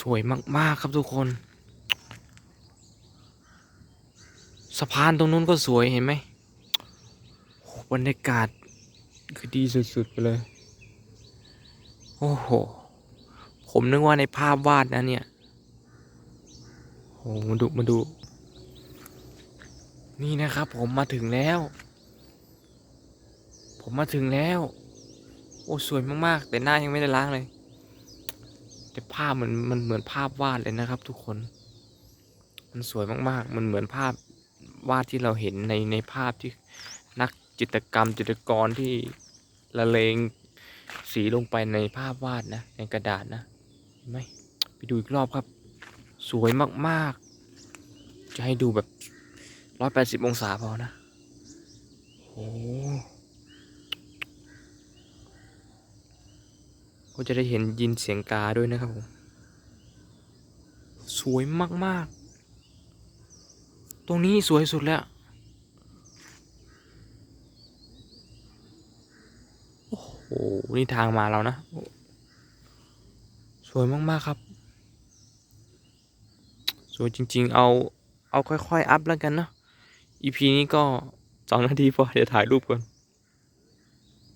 สวยมาก ๆ ครับทุกคน สะพานตรงนู้นก็สวยเห็นไหมบรรยากาศคือดีสุด ๆ ไปเลย โอ้โห ผมนึกว่าในภาพวาดนะเนี่ยโอ้มาดูมาดู นี่นะครับผมมาถึงแล้ว ผมมาถึงแล้ว โอ้ สวยมาก ๆ แต่หน้ายังไม่ได้ล้างเลย แต่ภาพมันมันเหมือนภาพวาดเลยนะครับ ทุกคน มันสวยมากๆ มันเหมือนภาพวาดที่เราเห็นในในภาพที่นักจิตรกรรมจิตรกรที่ละเลงสีลงไปในภาพวาดนะ ในกระดาษนะเห็นไหมไปดูอีกรอบครับ สวยมากๆ จะให้ดูแบบร้อยแปดสิบองศาพอนะโอ้ ก็จะได้เห็นยินเสียงกาด้วยนะครับผมสวยมากๆ ตรงนี้สวยสุดแล้ว โอ้โห นี่ทางมาแล้วนะ สวยมากๆครับ สวยจริงๆ เอา เอาค่อยๆ อัพแล้วกันเนาะ EP นี้ก็สองนาทีพอ เดี๋ยวถ่ายรูปก่อน